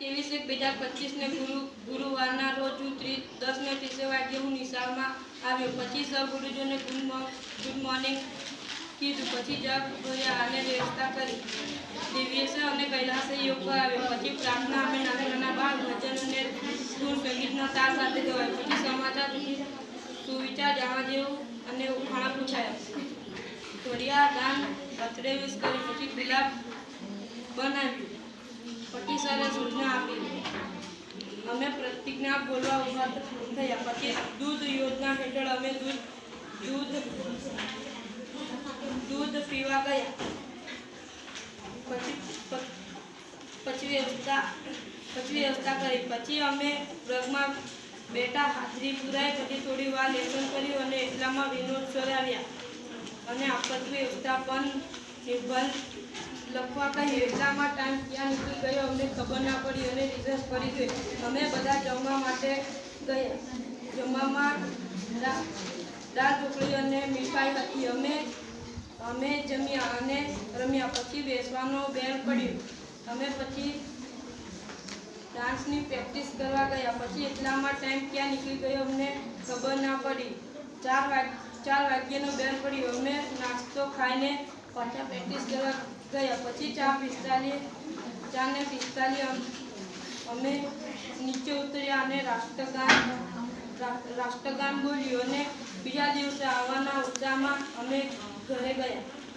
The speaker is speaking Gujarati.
ત્રેવીસ એક બે હજાર પચીસને ગુરુ ગુરુવારના રોજ હું ત્રીસ દસને ત્રીસે વાગે હું નિશાળમાં આવ્યો. પછી સર ગુરુજીને ગુડ ગુડ મોર્નિંગ કીધું. પછી જગ ભર્યા અને વ્યવસ્થા કરી. દિવ્યસે અને કૈલાસે યોગ આવ્યો. પછી પ્રાર્થના અમે નાના નાના બાળ ભજન અને સુર સંગીતના તાર સાથે ગવાય. પછી સમાચાર સુવિચાર જાણવા જેવું અને ઉખાણા પૂછાયા. થોડિયા દાન અત્રેવીસ કરી. પછી ગુલાબ બનાવ્યું. અમે પ્રતિજ્ઞા બોલવા ઊભા થયા પછી દૂધ યોજના હેઠળ અમે દૂધ દૂધ દૂધ પીવા ગયા. પછી પછી વ્યવસ્થા પછી વ્યવસ્થા કરી. પછી અમે વર્ગમાં બેટા હાજરી પુરાઈ. પછી થોડી વાર લેસન કર્યું અને એટલામાં વિનોદ સર આવ્યા. અને આપત્તિ વ્યવસ્થાપન નિર્ભર લખવા કહ્યું એટલામાં ટાઈમ ક્યાં નીકળી ગયો અમને ખબર ના પડી અને રિઝલ્ટ પડી ગઈ અમે બધા જમવા માટે ગયા. જમવામાં દાળ ઢોકળી અને મીઠાઈ હતી. અમે અમે જમ્યા અને રમ્યા. પછી બેસવાનો બેલ પડ્યો. અમે પછી ડાન્સની પ્રેક્ટિસ કરવા ગયા. પછી એટલામાં ટાઈમ ક્યાં નીકળી ગયો અમને ખબર ના પડી. ચાર વાગ, ચાર વાગ્યાનો બેલ પડ્યો. અમે નાસ્તો ખાઈને પાછા પ્રેક્ટિસ કરવા ગયા. પછી ચા પિસ્તાલીસ ચારને પિસ્તાલીસ અમ- નીચે ઉતર્યા અને રાષ્ટ્રગાન રાષ્ટ્રગાન બોલ્યું અને બીજા દિવસે આવવાના ઉત્સાહમાં અમે ઘરે ગયા.